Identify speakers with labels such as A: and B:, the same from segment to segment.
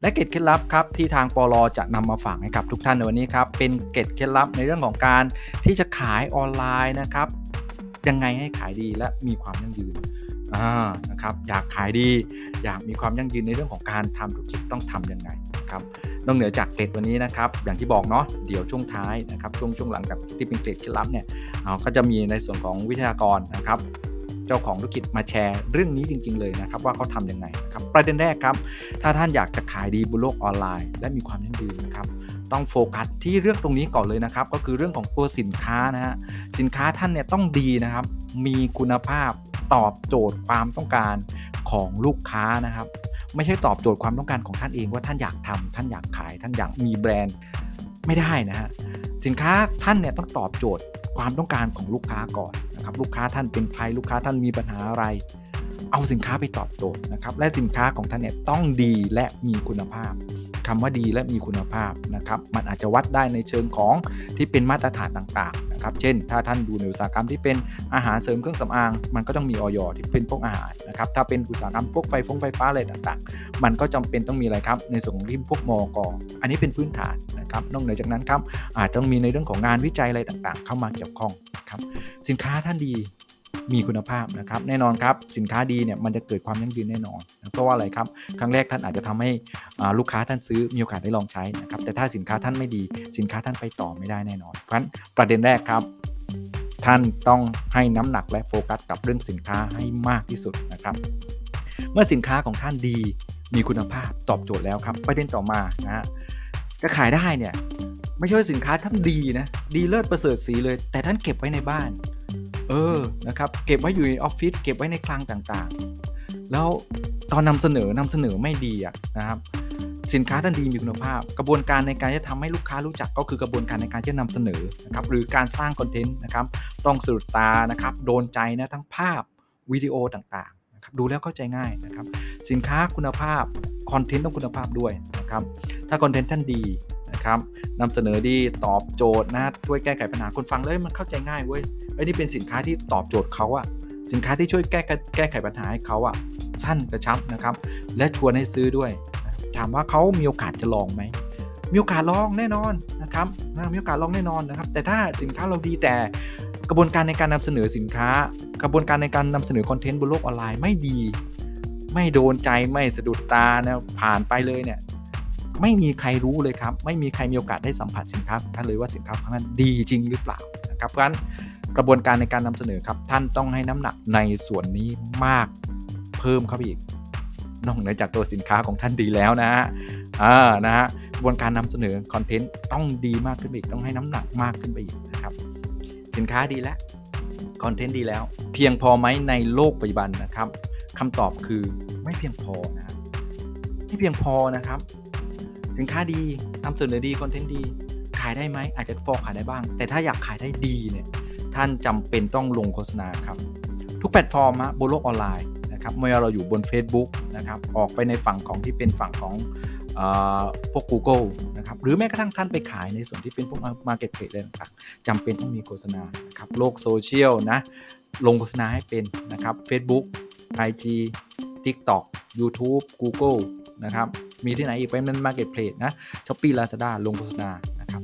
A: และเกร็ดเคล็ดลับครับที่ทางปลอจะนำมาฝากให้กับทุกท่านในวันนี้ครับเป็นเกร็ดเคล็ดลับในเรื่องของการที่จะขายออนไลน์นะครับยังไงให้ขายดีและมีความยั่งยืนนะครับอยากขายดี อยากมีความยั่งยืนในเรื่องของการทำธุรกิจต้องทำยังไงครับนอกเหนือจากเกร็ดวันนี้นะครับอย่างที่บอกเนาะเดี๋ยวช่วงท้ายนะครับช่วงช่วงหลังจากที่เป็นเกร็ดเคล็ดลับเนี่ยเราก็จะมีในส่วนของวิทยากรนะครับ เจ้าของธุรกิจมาแชร์เรื่องนี้จริง ๆ เลยนะครับว่าเขาทำยังไงนะครับประเด็นแรกครับ ถ้าท่านอยากจะขายดีบนโลกออนไลน์ และมีความยั่งยืนนะครับต้องโฟกัสที่เรื่องตรงนี้ก่อนเลยนะครับ ก็คือเรื่องของตัวสินค้านะฮะสินค้าท่านเนี่ยต้องดีนะครับ มีคุณภาพตอบโจทย์ความต้องการของลูกค้านะครับ ไม่ใช่ตอบโจทย์ความต้องการของท่านเองว่าท่านอยากทำท่านอยากขาย ท่านอยากมีแบรนด์ไม่ได้นะฮะสินค้าท่านเนี่ยต้องตอบโจทย์ความต้องการของลูกค้าก่อน นะครับลูกค้าท่านเป็นใครลูกค้าท่านมีปัญหาอะไร เอาสินค้าไปตอบโจทย์นะครับและสินค้าของท่านเนี่ยต้องดีและมีคุณภาพคำว่าดีและมีคุณภาพนะครับมันอาจจะวัดได้ในเชิงของที่เป็นมาตรฐานต่างๆ นะครับ เช่น ถ้าท่านดูในอุตสาหกรรมที่เป็นอาหารเสริมเครื่องสำอาง มันก็ต้องมีออยที่เป็นพวกอาหารนะครับ ถ้าเป็นอุตสาหกรรมพวกไฟฟงไฟฟ้าอะไรต่างๆ มันก็จำเป็นต้องมีอะไรครับ ในส่วนของที่พวกมอกอันนี้เป็นพื้นฐานนะครับ นอกเหนือจากนั้นครับอาจต้องมีในเรื่องของงานวิจัยอะไรต่างๆ เข้ามาเกี่ยวข้องครับ สินค้าท่านดี มีคุณภาพนะครับแน่นอนครับสินค้าดีเนี่ยมันจะเกิดความยั่งยืนแน่นอน เพราะว่าอะไรครับครั้งแรกท่านอาจจะทำให้ลูกค้าท่านซื้อมีโอกาสได้ลองใช้นะครับแต่ถ้าสินค้าท่านไม่ดี สินค้าท่านไปต่อไม่ได้แน่นอน เพราะฉะนั้นประเด็นแรกครับท่านต้องให้น้ำหนักและโฟกัสกับเรื่องสินค้าให้มากที่สุดนะครับ เมื่อสินค้าของท่านดีมีคุณภาพตอบโจทย์แล้วครับประเด็นต่อมานะฮะจะขายได้เนี่ยไม่ใช่สินค้าท่านดีนะดีเลิศประเสริฐสีเลย แต่ท่านเก็บไว้ในบ้าน เออนะครับเก็บไว้อยู่ในออฟฟิศเก็บไว้ในคลังต่างๆ แล้วตอนนำเสนอนำเสนอไม่ดีอะนะครับสินค้าท่านดีมีคุณภาพ กระบวนการในการจะทำให้ลูกค้ารู้จักก็คือกระบวนการในการจะนำเสนอนะครับหรือการสร้างคอนเทนต์นะครับต้องสะดุดตานะครับโดนใจนะทั้งภาพวิดีโอต่างๆนะครับดูแล้วเข้าใจง่ายนะครับสินค้าคุณภาพคอนเทนต์ต้องคุณภาพด้วยนะครับถ้าคอนเทนต์ท่านดี นะครับนำเสนอดีตอบโจทย์นะช่วยแก้ไขปัญหาคนฟังเลยมันเข้าใจง่ายเว้ยไอ้นี่เป็นสินค้าที่ตอบโจทย์เขาอะสินค้าที่ช่วยแก้แก้ไขปัญหาให้เขาอะสั้นกระชับนะครับ และชวนให้ซื้อด้วย ถามว่าเขามีโอกาสจะลองไหมมีโอกาสลองแน่นอนนะครับมีโอกาสลองแน่นอนนะครับ แต่ถ้าสินค้าเราดีแต่กระบวนการในการนำเสนอสินค้า กระบวนการในการนำเสนอคอนเทนต์บนโลกออนไลน์ไม่ดี ไม่โดนใจไม่สะดุดตานะผ่านไปเลยเนี่ย ไม่มีใครรู้เลยครับ ไม่มีใครมีโอกาสได้สัมผัสสินค้าของท่านเลยว่าสินค้าของท่านดีจริงหรือเปล่านะครับเพราะฉะนั้นกระบวนการในการนำเสนอครับ ท่านต้องให้น้ำหนักในส่วนนี้มากเพิ่มเข้าไปอีกนอกเหนือจากตัวสินค้าของท่านดีแล้วนะฮะอ่านะฮะกระบวนการนำเสนอคอนเทนต์ต้องดีมากขึ้นไปอีกต้องให้น้ำหนักมากขึ้นไปอีกนะครับ สินค้าดีแล้วคอนเทนต์ดีแล้ว เพียงพอไหมในโลกปัจจุบันนะครับคำตอบคือไม่เพียงพอนะไม่เพียงพอนะครับ สินค้าดีนำเสนอดีคอนเทนต์ดี ขายได้ไหมอาจจะพอขายได้บ้าง แต่ถ้าอยากขายได้ดีเนี่ยท่านจำเป็นต้องลงโฆษณาครับ ทุกแพลตฟอร์มบนโลกออนไลน์นะครับไม่ว่าเราอยู่บน Facebook นะครับออกไปในฝั่งของที่เป็นฝั่งของพวก Google นะครับหรือแม้กระทั่งท่านไปขายในส่วนที่เป็นพวก Marketplace อะไรต่างๆจำเป็นต้องมีโฆษณาครับโลกโซเชียลนะลงโฆษณาให้เป็นนะครับ Facebook IG TikTok YouTube Google นะครับ มีที่ไหนอีกเป็น Marketplace นะ Shopee Lazada ลงโฆษณานะครับ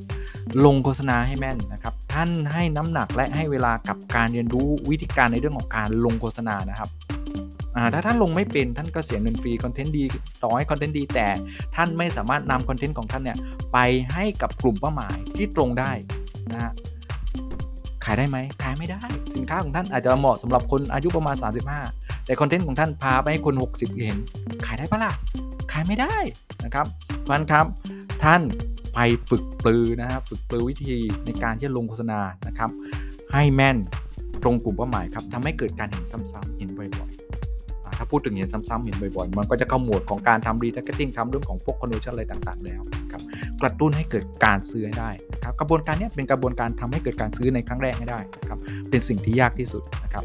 A: ลงโฆษณาให้แม่นนะครับท่านให้น้ำหนักและให้เวลากับการเรียนรู้วิธีการในเรื่องของการลงโฆษณานะครับถ้าท่านลงไม่เป็นท่านก็เสียเงินฟรีคอนเทนต์ดีต่อให้คอนเทนต์ดีแต่ท่านไม่สามารถนำคอนเทนต์ของท่านเนี่ยไปให้กับกลุ่มเป้าหมายที่ตรงได้นะฮะขายได้ไหมขายไม่ได้ สินค้าของท่านอาจจะเหมาะสำหรับคนอายุประมาณ 35 แต่คอนเทนต์ของท่านพาไปให้คน 60 เห็น ขายได้ปะล่ะ ขายไม่ได้นะครับเพราะนั้นครับท่านไปฝึกปลือนะครับฝึกปลือวิธีในการที่ลงโฆษณานะครับ ให้แม่นตรงกลุ่มเป้าหมายครับทำให้เกิดการเห็นซ้ำๆเห็นบ่อยๆถ้าพูดถึงเห็นซ้ำๆเห็นบ่อยๆ มันก็จะเข้าหมวดของการทำรีทาร์เก็ตติ้งทำเรื่องของพวกคอนเวอร์ชันอะไรต่างๆ แล้วครับกระตุ้นให้เกิดการซื้อให้ได้นะครับกระบวนการนี้เป็นกระบวนการทำให้เกิดการซื้อในครั้งแรกให้ได้นะครับเป็นสิ่งที่ยากที่สุดนะครับ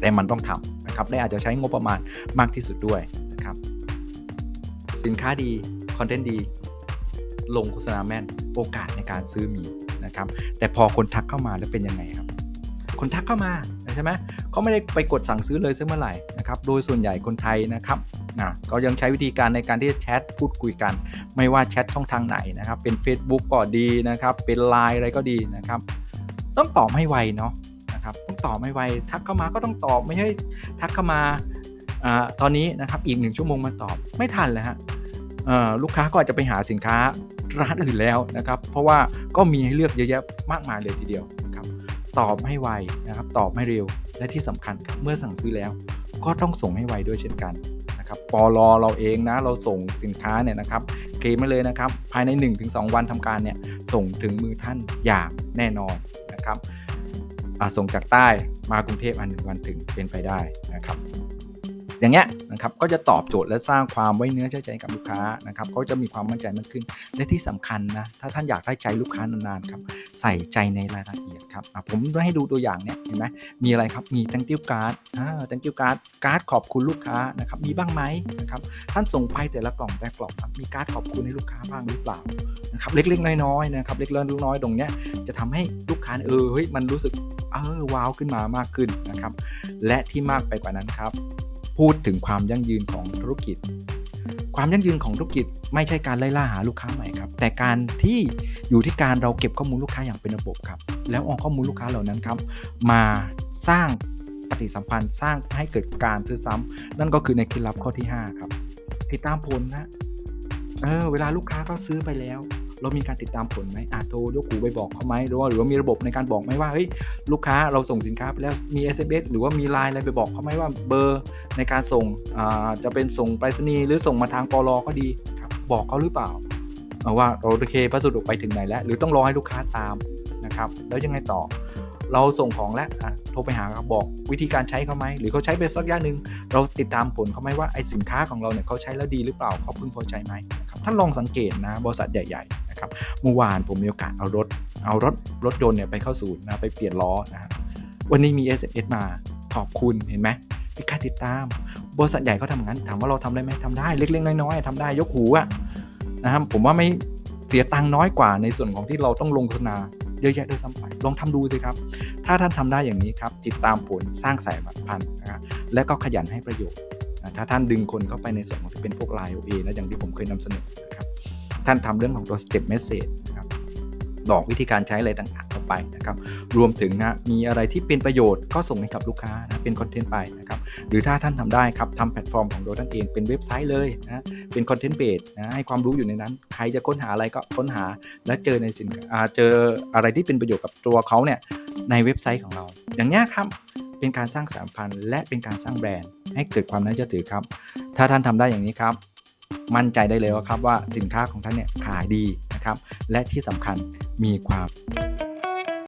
A: แต่มันต้องทำนะครับและอาจจะใช้งบประมาณมากที่สุดด้วยนะครับ สินค้าดี คอนเทนต์ดี ลงโฆษณาแม่น โอกาสในการซื้อมีนะครับ แต่พอคนทักเข้ามาแล้วเป็นยังไงครับ คนทักเข้ามาใช่ไหมเขาไม่ได้ไปกดสั่งซื้อเลยซึ่งเมื่อไหร่นะครับ โดยส่วนใหญ่คนไทยนะครับนะก็ยังใช้วิธีการในการที่จะแชทพูดคุยกัน ไม่ว่าแชทช่องทางไหนนะครับ เป็น Facebook ก็ดีนะครับ เป็น Line อะไรก็ดีนะครับ ต้องตอบให้ไวเนาะนะครับ ต้องตอบให้ไว ทักเข้ามาก็ต้องตอบไม่ใช่ทักเข้ามา อตอนนี้นะครับอีกหนึ่งชั่วโมงมาตอบไม่ทันเลยฮะลูกค้าก็อาจจะไปหาสินค้าร้านอื่นแล้วนะครับ เพราะว่าก็มีให้เลือกเยอะแยะมากมายเลยทีเดียวนะครับตอบให้ไวนะครับตอบให้เร็วและที่สำคัญคเมื่อสั่งซื้อแล้ว ก็ต้องส่งให้ไวด้วยเช่นกันนะครับปอลอเราเองนะเราส่งสินค้าเนี่ยนะครับเคลมาเลยนะครับภายใน 1-2 วันทำการเนี่ยส่งถึงมือท่านอย่างแน่นอนนะครับส่งจากใต้มากรุงเทพอันหนึ่งวันถึงเป็นไปได้นะครับ อย่างเงี้ยนะครับก็จะตอบโจทย์และสร้างความไว้เนื้อเชื่อใจกับลูกค้านะครับเขาจะมีความมั่นใจมากขึ้น และที่สำคัญนะถ้าท่านอยากได้ใจลูกค้านานๆครับใส่ใจในรายละเอียดครับผมให้ดูตัวอย่างเนี่ยเห็นไหมมีอะไรครับมี thank you card อ่า thank you card การ์ดขอบคุณลูกค้านะครับมีบ้างไหมนะครับท่านส่งไปแต่ละกล่องแต่กล่องครับมีการ์ดขอบคุณให้ลูกค้าบ้างหรือเปล่านะครับเล็กๆน้อยๆนะครับเล็กๆน้อยๆตรงเนี้ยจะทำให้ลูกค้าเออเฮ้ยมันรู้สึกเออว้าวขึ้นมามากขึ้นนะครับและที่มากไปกว่านั้นครับ พูดถึงความยั่งยืนของธุรกิจ ความยั่งยืนของธุรกิจไม่ใช่การไล่ล่าหาลูกค้าใหม่ครับ แต่การที่อยู่ที่การเราเก็บข้อมูลลูกค้าอย่างเป็นระบบครับ แล้วเอาข้อมูลลูกค้าเหล่านั้นครับ มาสร้างปฏิสัมพันธ์สร้างให้เกิดการซื้อซ้ำนั่นก็คือในเคล็ดลับข้อที่ 5 ครับ ติดตามผลนะเออเวลาลูกค้าก็ซื้อไปแล้ว เรามีการติดตามผลไหมอาโทรยกหูไปบอกเขาไหมหรือว่าหรือว่ามีระบบในการบอกไหมว่าเฮ้ยลูกค้าเราส่งสินค้าไปแล้วมี SMS หรือว่ามีไลน์อะไรไปบอกเขาไหมว่าเบอร์ในการส่งอ่าจะเป็นส่งไปรษณีย์หรือส่งมาทางปลอก็ดีครับบอกเขาหรือเปล่าว่าโอเคพัสดุไปถึงไหนแล้ว หรือต้องรอให้ลูกค้าตามนะครับแล้วยังไงต่อเราส่งของแล้วอะโทรไปหาเขาบอกวิธีการใช้เขาไหมหรือเขาใช้ไปสักอย่างหนึ่งเราติดตามผลเขาไหมว่าไอ้สินค้าของเราเนี่ยเขาใช้แล้วดีหรือเปล่าเขาพึงพอใจไหมครับท่านลองสังเกตนะบริษัทใหญ่ๆ นะครับเมื่อวานผมมีโอกาสเอารถเอารถรถยนต์เนี่ยไปเข้าศูนย์นะไปเปลี่ยนล้อนะวันนี้มี SMS มาขอบคุณเห็นไหมมีการติดตาม บริษัทใหญ่เขาทำงั้นถามว่าเราทำได้ไหมทำได้เล็กๆน้อยๆทำได้ยกหูอะนะครับผมว่าไม่เสียตังค์น้อยกว่าในส่วนของที่เราต้องลงทุนนาเยอะแยะด้วยซ้ำไปลองทำดูสิครับ ถ้าท่านทำได้อย่างนี้ครับจิตตามผลสร้างสายพันธุ์นะครับและก็ขยันให้ประโยชน์ถ้าท่านดึงคนเข้าไปในส่วนของที่เป็นพวก Line OA และอย่างที่ผมเคยนำเสนอนะครับ ท่านทำเรื่องของตัว step message นะครับบอกวิธีการใช้อะไรต่างๆเข้าไปนะครับ รวมถึงนะมีอะไรที่เป็นประโยชน์ก็ส่งให้กับลูกค้านะเป็นคอนเทนต์ไปนะครับ หรือถ้าท่านทำได้ครับทำแพลตฟอร์มของตัวท่านเองเป็นเว็บไซต์เลยนะเป็นคอนเทนต์เบสนะให้ความรู้อยู่ในนั้น ใครจะค้นหาอะไรก็ค้นหา และเจอในสินค้าอ่าเจออะไรที่เป็นประโยชน์กับตัวเขาเนี่ยในเว็บไซต์ของเรา อย่างนี้ครับเป็นการสร้างสามพันและเป็นการสร้างแบรนด์ให้เกิดความน่าเชื่อถือครับ ถ้าท่านทำได้อย่างนี้ครับ มั่นใจได้เลยว่าครับว่าสินค้าของท่านเนี่ยขายดีนะครับ และที่สำคัญมีความ